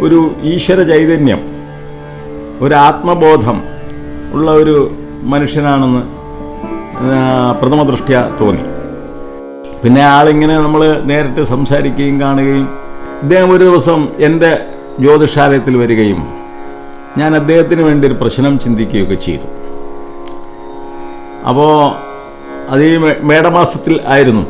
ഒരു ഈശ്വര ചൈതന്യം ഒരു ആത്മബോധം ഉള്ള ഒരു മനുഷ്യനാണെന്ന് പ്രഥമ ദൃഷ്ട്യ തോന്നി. പിന്നെ ആളിങ്ങനെ നമ്മൾ നേരിട്ട് സംസാരിക്കുകയും കാണുകയും ഇദ്ദേഹം ഒരു ദിവസം എന്റെ ജ്യോതിഷാലയത്തിൽ വരികയും ഞാൻ അദ്ദേഹത്തിന് വേണ്ടി ഒരു പ്രശ്നം ചിന്തിക്കുകയൊക്കെ ചെയ്തു. അപ്പോൾ അത് ഈ മേടമാസത്തിൽ ആയിരുന്നു.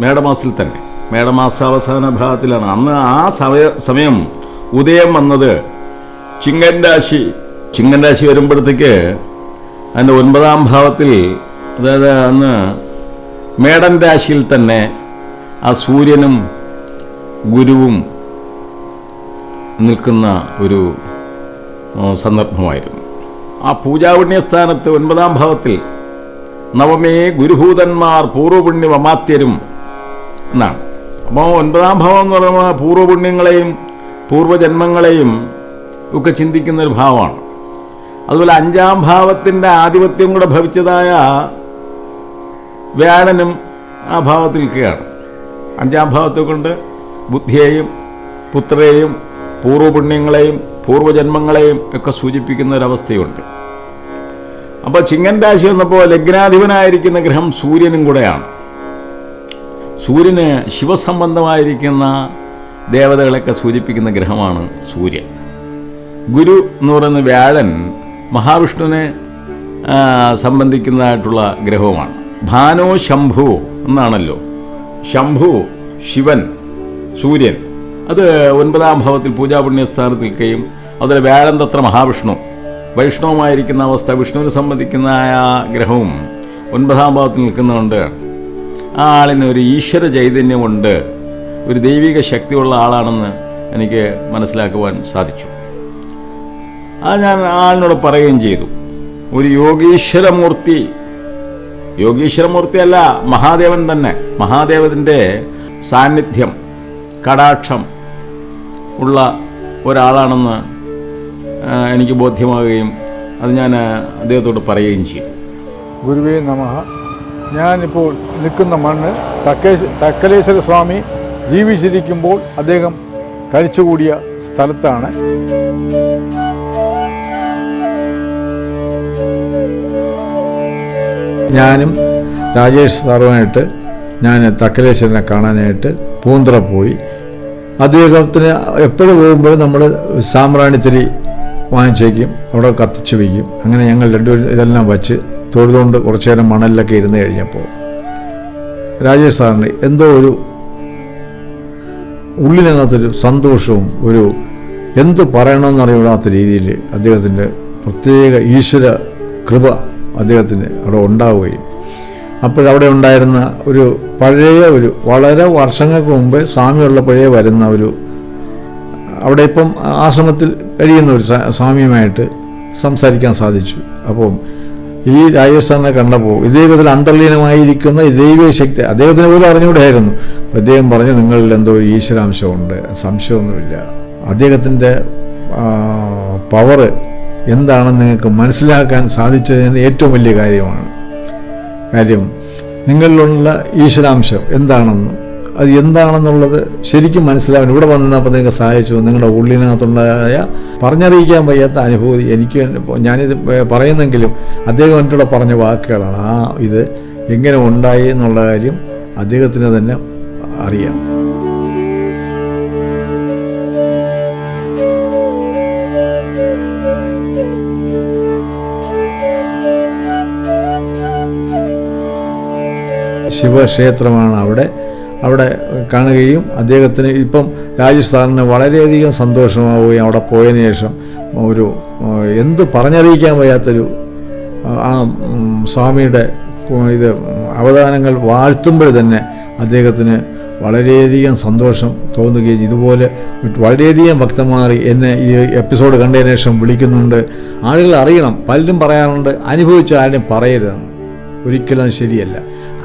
മേടമാസത്തിൽ തന്നെ. മേടമാസ അവസാന ഭാഗത്തിലാണ്. അന്ന് ആ സമയ സമയം ഉദയം വന്നത് ചിങ്ങൻ രാശി. ചിങ്ങൻ രാശി വരുമ്പോഴത്തേക്ക് അതിന്റെ ഒൻപതാം ഭാവത്തിൽ അതായത് അന്ന് മേടൻ രാശിയിൽ തന്നെ ആ സൂര്യനും ഗുരുവും നിൽക്കുന്ന ഒരു സന്ദർഭമായിരുന്നു. ആ പൂജാപുണ്യസ്ഥാനത്ത് ഒൻപതാം ഭാവത്തിൽ നവമേ ഗുരുഭൂതന്മാർ പൂർവപുണ്യം അമാത്യരും എന്നാണ്. അപ്പോൾ ഒൻപതാം ഭാവം എന്ന് പറയുമ്പോൾ പൂർവപുണ്യങ്ങളെയും പൂർവജന്മങ്ങളെയും ഒക്കെ ചിന്തിക്കുന്ന ഒരു ഭാവമാണ്. അതുപോലെ അഞ്ചാം ഭാവത്തിന്റെ ആധിപത്യം കൂടെ ഭവിച്ചതായ വ്യാഴനും ആ ഭാവത്തിൽ നിൽക്കുകയാണ്. അഞ്ചാം ഭാവത്തെ കൊണ്ട് ബുദ്ധിയെയും പുത്രയെയും പൂർവപുണ്യങ്ങളെയും പൂർവജന്മങ്ങളെയും ഒക്കെ സൂചിപ്പിക്കുന്ന ഒരവസ്ഥയുണ്ട് അപ്പോൾ ചിങ്ങൻ രാശി വന്നപ്പോൾ ലഗ്നാധിപനായിരിക്കുന്ന ഗ്രഹം സൂര്യനും കൂടെയാണ്. സൂര്യന് ശിവസംബന്ധമായിരിക്കുന്ന ദേവതകളെയൊക്കെ സൂചിപ്പിക്കുന്ന ഗ്രഹമാണ് സൂര്യൻ. ഗുരു എന്ന് പറയുന്ന വ്യാഴൻ മഹാവിഷ്ണുവിനെ സംബന്ധിക്കുന്നതായിട്ടുള്ള ഗ്രഹവുമാണ്. ഭാനോ ശംഭു എന്നാണല്ലോ. ശംഭു ശിവൻ സൂര്യൻ. അത് ഒൻപതാം ഭാവത്തിൽ പൂജാപുണ്യസ്ഥാനത്ത് നിൽക്കുകയും അതുപോലെ വ്യാഴം തത്ര മഹാവിഷ്ണു. വൈഷ്ണവമായിരിക്കുന്ന അവസ്ഥ വിഷ്ണുവിനെ സംബന്ധിക്കുന്ന ആ ഗ്രഹവും ഒൻപതാം ഭാവത്തിൽ നിൽക്കുന്നതുകൊണ്ട് ആ ആളിനൊരു ഈശ്വര ചൈതന്യമുണ്ട് ഒരു ദൈവിക ശക്തിയുള്ള ആളാണെന്ന് എനിക്ക് മനസ്സിലാക്കുവാൻ സാധിച്ചു. ആ ഞാൻ ആളിനോട് പറയുകയും ചെയ്തു. ഒരു യോഗീശ്വരമൂർത്തി യോഗീശ്വരമൂർത്തി അല്ല മഹാദേവൻ തന്നെ. മഹാദേവത്തിന്റെ സാന്നിധ്യം കടാക്ഷം ഉള്ള ഒരാളാണെന്ന് എനിക്ക് ബോധ്യമാവുകയും അത് ഞാൻ അദ്ദേഹത്തോട് പറയുകയും ചെയ്തു. ഗുരുവേ നമ ഞാനിപ്പോൾ നിൽക്കുന്ന മണ്ണ് തക്കേശ് തക്കലേശ്വര സ്വാമി ജീവിച്ചിരിക്കുമ്പോൾ അദ്ദേഹം കഴിച്ചുകൂടിയ സ്ഥലത്താണ് ഞാനും രാജേഷ് സാറുമായിട്ട് ഞാൻ തക്കലേശ്വരനെ കാണാനായിട്ട് പൂന്തറ പോയി. അദ്ദേഹത്തിന് എപ്പോഴും പോകുമ്പോൾ നമ്മൾ സാമ്പ്രാണിത്തിരി വാങ്ങിച്ചേക്കും അവിടെ കത്തിച്ച് വയ്ക്കും. അങ്ങനെ ഞങ്ങൾ രണ്ടുപേരും ഇതെല്ലാം വച്ച് തൊഴുതുകൊണ്ട് കുറച്ചു നേരം മണലിലൊക്കെ ഇരുന്ന് കഴിഞ്ഞപ്പോൾ രാജേഷ് സാറിന് എന്തോ ഒരു ഉള്ളിനകത്തൊരു സന്തോഷവും ഒരു എന്ത് പറയണമെന്നറിയാത്ത രീതിയിൽ അദ്ദേഹത്തിന്റെ പ്രത്യേക ഈശ്വര കൃപ അദ്ദേഹത്തിന് അവിടെ ഉണ്ടാവുകയും. അപ്പോഴവിടെ ഉണ്ടായിരുന്ന ഒരു പഴയ ഒരു വളരെ വർഷങ്ങൾക്ക് മുമ്പ് പഴയ വരുന്ന ഒരു അവിടെ ഇപ്പം ആശ്രമത്തിൽ കഴിയുന്ന ഒരു സ്വാമിയുമായിട്ട് സംസാരിക്കാൻ സാധിച്ചു. അപ്പം ഈ രാജസ്ഥാനെ കണ്ടപ്പോൾ ഇദ്ദേഹത്തിൽ അന്തർലീനമായിരിക്കുന്ന ഈ ദൈവീയ ശക്തി അദ്ദേഹത്തിന് പോലും അറിഞ്ഞുകൂടെയായിരുന്നു അദ്ദേഹം പറഞ്ഞു നിങ്ങളിൽ എന്തോ ഒരു ഈശ്വരാംശമുണ്ട്. സംശയമൊന്നുമില്ല. അദ്ദേഹത്തിന്റെ പവർ എന്താണെന്ന് നിങ്ങൾക്ക് മനസ്സിലാക്കാൻ സാധിച്ചതിന് ഏറ്റവും വലിയ കാര്യമാണ്. കാര്യം നിങ്ങളിലുള്ള ഈശ്വരാംശം എന്താണെന്നും അത് എന്താണെന്നുള്ളത് ശരിക്കും മനസ്സിലാവാൻ ഇവിടെ വന്നപ്പോൾ നിങ്ങൾക്ക് സഹായിച്ചു. നിങ്ങളുടെ ഉള്ളിനകത്തുണ്ടായ പറഞ്ഞറിയിക്കാൻ വയ്യാത്ത അനുഭൂതി എനിക്ക് ഞാനിത് പറയുന്നെങ്കിലും അദ്ദേഹം എന്നോട് പറഞ്ഞ വാക്കുകളാണ്. ആ ഇത് എങ്ങനെ ഉണ്ടായി എന്നുള്ള കാര്യം അദ്ദേഹത്തിന് തന്നെ അറിയാം. ശിവക്ഷേത്രമാണ് അവിടെ. അവിടെ കാണുകയും അദ്ദേഹത്തിന് ഇപ്പം രാജേഷ് സാറിന് വളരെയധികം സന്തോഷമാവുകയും അവിടെ പോയതിനു ശേഷം ഒരു എന്ത് പറഞ്ഞറിയിക്കാൻ വയ്യാത്തൊരു ആ സ്വാമിയുടെ ഇത് അവദാനങ്ങൾ വാഴ്ത്തുമ്പോൾ തന്നെ അദ്ദേഹത്തിന് വളരെയധികം സന്തോഷം തോന്നുകയും ഇതുപോലെ വളരെയധികം ഭക്തന്മാറി എന്നെ ഈ എപ്പിസോഡ് കണ്ടതിന് ശേഷം വിളിക്കുന്നുണ്ട്. ആളുകൾ അറിയണം പലരും പറയാറുണ്ട് അനുഭവിച്ച ആരും പറയരുതെന്ന്. ഒരിക്കലും ശരിയല്ല.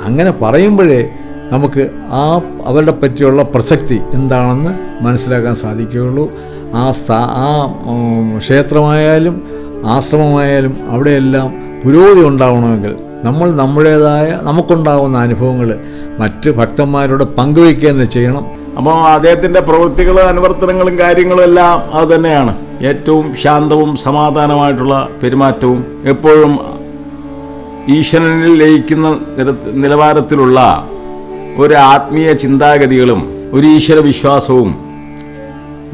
അങ്ങനെ പറയുമ്പോഴേ നമുക്ക് ആ അവരുടെ പറ്റിയുള്ള പ്രസക്തി എന്താണെന്ന് മനസ്സിലാക്കാൻ സാധിക്കുകയുള്ളൂ. ആ സ്ഥാ ആ ക്ഷേത്രമായാലും ആശ്രമമായാലും അവിടെയെല്ലാം പുരോഗതി ഉണ്ടാവണമെങ്കിൽ നമ്മൾ നമ്മുടേതായ നമുക്കുണ്ടാകുന്ന അനുഭവങ്ങൾ മറ്റ് ഭക്തന്മാരോട് പങ്കുവയ്ക്കുക തന്നെ ചെയ്യണം. അപ്പോൾ അദ്ദേഹത്തിന്റെ പ്രവൃത്തികളും അനുവർത്തനങ്ങളും കാര്യങ്ങളും എല്ലാം അത് തന്നെയാണ്. ഏറ്റവും ശാന്തവും സമാധാനമായിട്ടുള്ള പെരുമാറ്റവും എപ്പോഴും ഈശ്വരനിൽ ലയിക്കുന്ന നിലവാരത്തിലുള്ള ഒരു ആത്മീയ ചിന്താഗതികളും ഒരു ഈശ്വര വിശ്വാസവും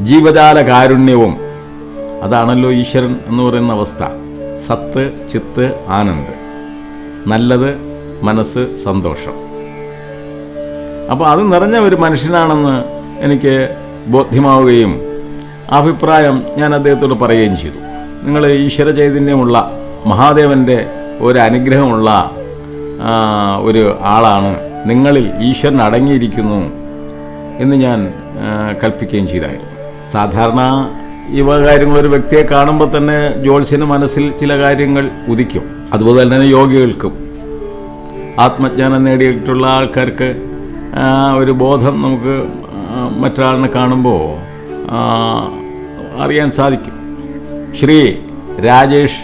ജീവജാല കാരുണ്യവും. അതാണല്ലോ ഈശ്വരൻ എന്ന് പറയുന്ന അവസ്ഥ. സത്ത് ചിത്ത് ആനന്ദ്. നല്ലത് മനസ്സ് സന്തോഷം. അപ്പോൾ അത് നിറഞ്ഞ ഒരു മനുഷ്യനാണെന്ന് എനിക്ക് ബോധ്യമാവുകയും അഭിപ്രായം ഞാൻ അദ്ദേഹത്തോട് പറയുകയും ചെയ്തു. നിങ്ങൾ ഈശ്വര ചൈതന്യമുള്ള മഹാദേവന്റെ ഒരു അനുഗ്രഹമുള്ള ഒരു ആളാണ്. നിങ്ങളിൽ ഈശ്വരൻ അടങ്ങിയിരിക്കുന്നു എന്ന് ഞാൻ കൽപ്പിക്കുകയും ചെയ്തായിരുന്നു. സാധാരണ ഈ വക കാര്യങ്ങൾ ഒരു വ്യക്തിയെ കാണുമ്പോൾ തന്നെ ജോത്സ്യന് മനസ്സിൽ ചില കാര്യങ്ങൾ ഉദിക്കും. അതുപോലെ തന്നെ യോഗികൾക്കും. ആത്മജ്ഞാനം നേടിയിട്ടുള്ള ആൾക്കാർക്ക് ഒരു ബോധം നമുക്ക് മറ്റൊരാളിനെ കാണുമ്പോൾ അറിയാൻ സാധിക്കും. ശ്രീ രാജേഷ്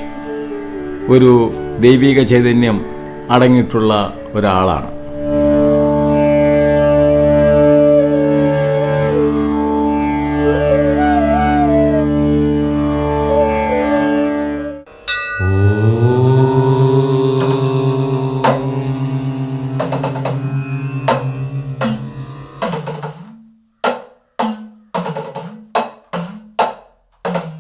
ഒരു ദൈവിക ചൈതന്യം അടങ്ങിയിട്ടുള്ള ഒരാളാണ്.